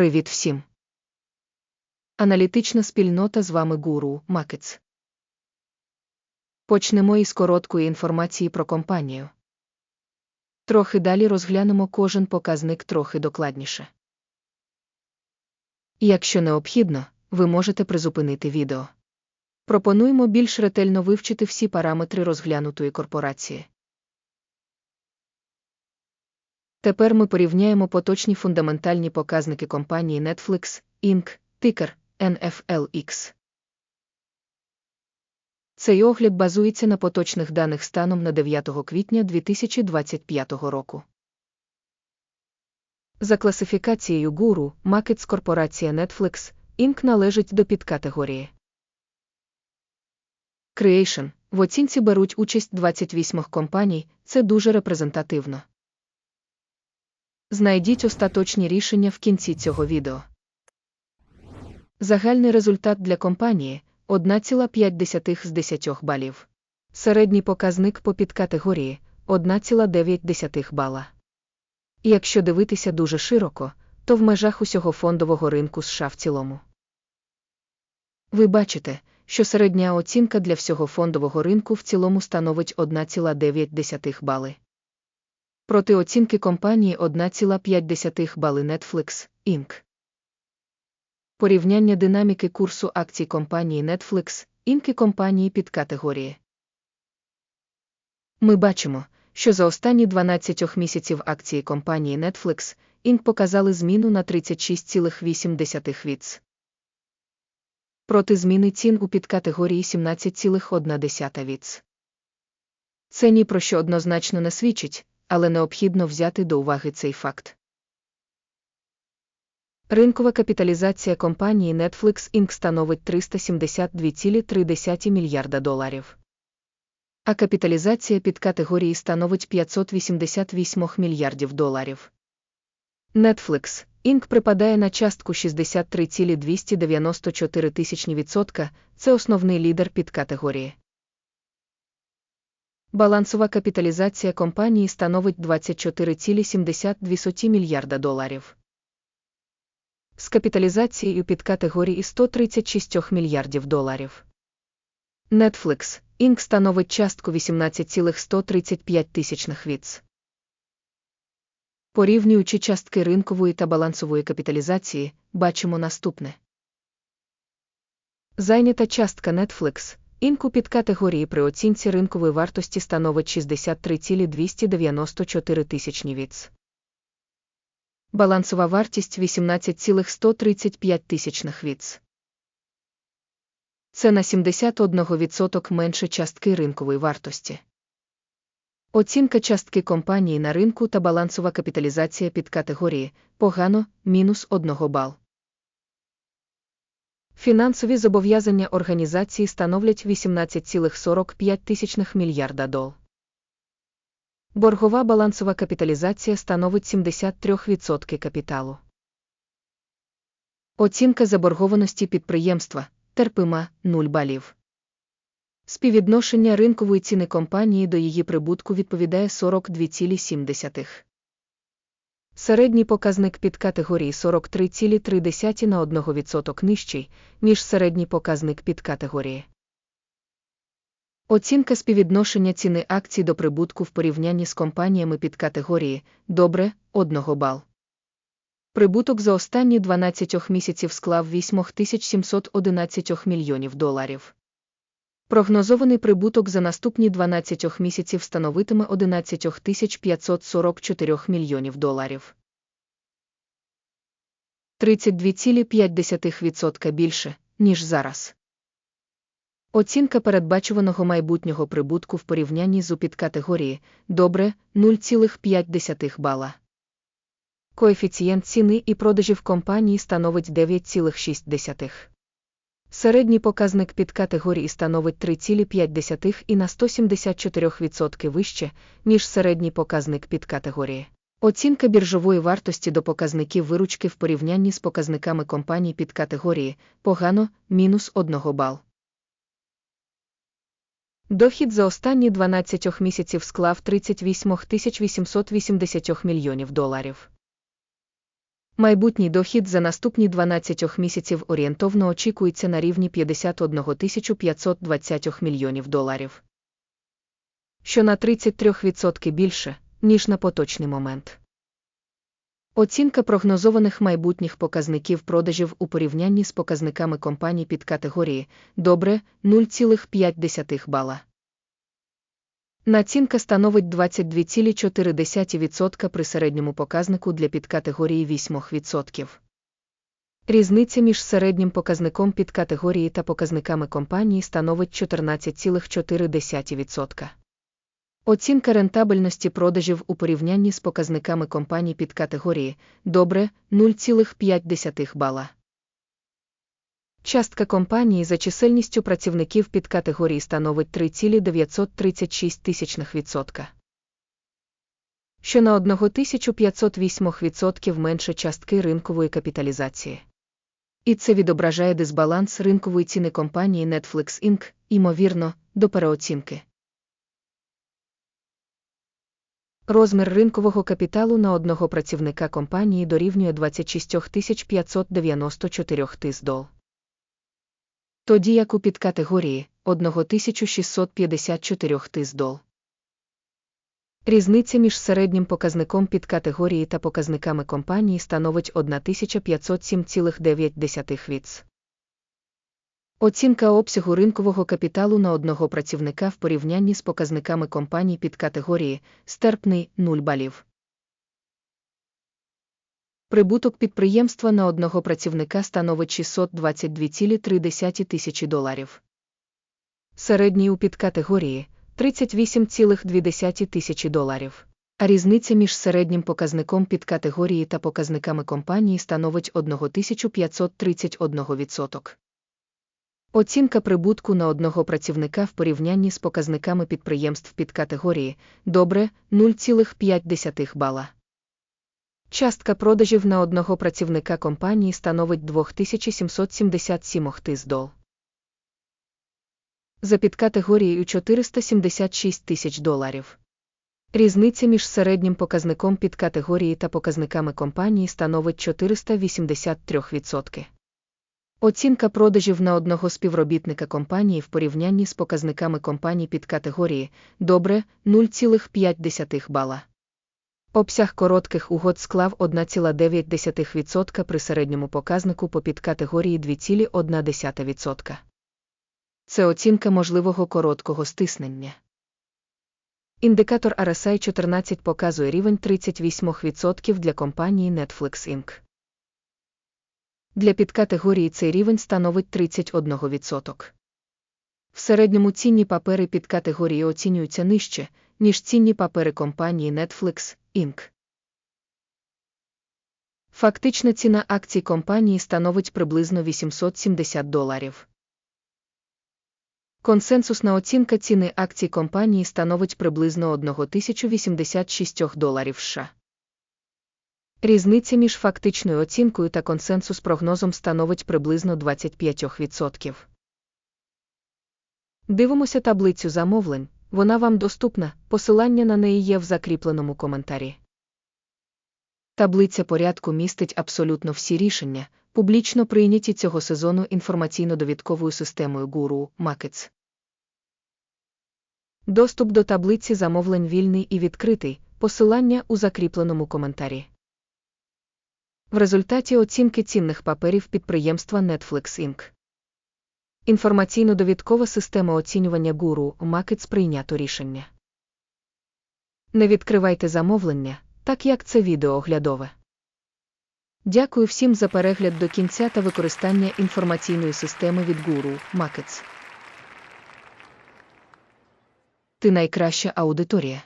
Привіт всім! Аналітична спільнота з вами Гуру Макетс. Почнемо із короткої інформації про компанію. Трохи далі розглянемо кожен показник трохи докладніше. Якщо необхідно, ви можете призупинити відео. Пропонуємо більш ретельно вивчити всі параметри розглянутої корпорації. Тепер ми порівняємо поточні фундаментальні показники компанії Netflix, Inc., тикер NFLX. Цей огляд базується на поточних даних станом на 9 квітня 2025 року. За класифікацією гуру, Макетс корпорація Netflix, Inc. належить до підкатегорії. Creation. В оцінці беруть участь 28 компаній, це дуже репрезентативно. Знайдіть остаточні рішення в кінці цього відео. Загальний результат для компанії 1,5 з 10 балів. Середній показник по підкатегорії 1,9 бала. Якщо дивитися дуже широко, то в межах усього фондового ринку США в цілому. Ви бачите, що середня оцінка для всього фондового ринку в цілому становить 1,9 бали. Проти оцінки компанії 1,5 бали Netflix, Inc. Порівняння динаміки курсу акцій компанії Netflix, Inc. і компанії під категорії. Ми бачимо, що за останні 12 місяців акції компанії Netflix, Inc. показали зміну на 36,8 віц. Проти зміни цін у підкатегорії 17,1 віц. Це ні про що однозначно не свідчить, але необхідно взяти до уваги цей факт. Ринкова капіталізація компанії Netflix Inc. становить 372,3 мільярда доларів. А капіталізація під категорії становить 588 мільярдів доларів. Netflix Inc. припадає на частку 63,294 тисячні відсотка, це основний лідер під категорії. Балансова капіталізація компанії становить 24,72 мільярда доларів. З капіталізацією під категорії 136 мільярдів доларів. Netflix Inc. становить частку 18,135 тисячних віц. Порівнюючи частки ринкової та балансової капіталізації, бачимо наступне. Зайнята частка Netflix Інку під при оцінці ринкової вартості становить 63,294 тисячні віц. Балансова вартість 18,135 тисячних віц. Це на 71% менше частки ринкової вартості. Оцінка частки компанії на ринку та балансова капіталізація під категорії погано мінус 1 бал. Фінансові зобов'язання організації становлять 18,45 мільярда дол. Боргова балансова капіталізація становить 73% капіталу. Оцінка заборгованості підприємства терпима 0 балів. Співвідношення ринкової ціни компанії до її прибутку відповідає 42,7. Середній показник під категорії 43,3 на 1% нижчий, ніж середній показник під категорії. Оцінка співвідношення ціни акцій до прибутку в порівнянні з компаніями під категорії добре 1 бал. Прибуток за останні 12 місяців склав 8711 мільйонів доларів. Прогнозований прибуток за наступні 12 місяців становитиме 11 544 мільйонів доларів. 32,5% більше, ніж зараз. Оцінка передбачуваного майбутнього прибутку в порівнянні з підкатегорії добре 0,5 бала. Коефіцієнт ціни і продажів компанії становить 9,6. Середній показник під категорії становить 3,5 і на 174% вище, ніж середній показник під категорії. Оцінка біржової вартості до показників виручки в порівнянні з показниками компаній під категорії погано мінус 1 бал. Дохід за останні 12 місяців склав 38 880 мільйонів доларів. Майбутній дохід за наступні 12 місяців орієнтовно очікується на рівні 51 520 мільйонів доларів, що на 33% більше, ніж на поточний момент. Оцінка прогнозованих майбутніх показників продажів у порівнянні з показниками компаній під категорії добре 0,5 бала. Націнка становить 22,4% при середньому показнику для підкатегорії 8%. Різниця між середнім показником підкатегорії та показниками компанії становить 14,4%. Оцінка рентабельності продажів у порівнянні з показниками компаній під категорії добре 0,5 бала. Частка компанії за чисельністю працівників під категорії становить 3,936%, що на 1508% менше частки ринкової капіталізації. І це відображає дисбаланс ринкової ціни компанії Netflix Inc., ймовірно, до переоцінки. Розмір ринкового капіталу на одного працівника компанії дорівнює 26 594 тис дол. Тоді як у підкатегорії 1654 тис дол. Різниця між середнім показником підкатегорії та показниками компанії становить 1507,9 віц. Оцінка обсягу ринкового капіталу на одного працівника в порівнянні з показниками компаній під категорії стерпний 0 балів. Прибуток підприємства на одного працівника становить 622,3 тисячі доларів. Середній у підкатегорії 38,2 тисячі доларів. А різниця між середнім показником підкатегорії та показниками компанії становить 1531%. Оцінка прибутку на одного працівника в порівнянні з показниками підприємств під категорії добре 0,5 бала. Частка продажів на одного працівника компанії становить 2777 тис дол. За підкатегорією 476 тисяч доларів. Різниця між середнім показником підкатегорії та показниками компанії становить 483%. Оцінка продажів на одного співробітника компанії в порівнянні з показниками компаній під категорії добре 0,5 бала. Обсяг коротких угод склав 1,9% при середньому показнику по підкатегорії 2,1%. Це оцінка можливого короткого стиснення. Індикатор RSI 14 показує рівень 38% для компанії Netflix Inc. Для підкатегорії цей рівень становить 31%. В середньому цінні папери підкатегорії оцінюються нижче, ніж цінні папери компанії Netflix Inc. Фактична ціна акцій компанії становить приблизно 870 доларів. Консенсусна оцінка ціни акцій компанії становить приблизно 1086 доларів США. Різниця між фактичною оцінкою та консенсус прогнозом становить приблизно 25%. Дивимося таблицю замовлень, вона вам доступна, посилання на неї є в закріпленому коментарі. Таблиця порядку містить абсолютно всі рішення, публічно прийняті цього сезону інформаційно-довідковою системою Guru Markets. Доступ до таблиці замовлень вільний і відкритий, посилання у закріпленому коментарі. В результаті оцінки цінних паперів підприємства Netflix Inc. Інформаційно-довідкова система оцінювання гуру Markets прийнято рішення. Не відкривайте замовлення, так як це відео оглядове. Дякую всім за перегляд до кінця та використання інформаційної системи від гуру Markets. Ти найкраща аудиторія.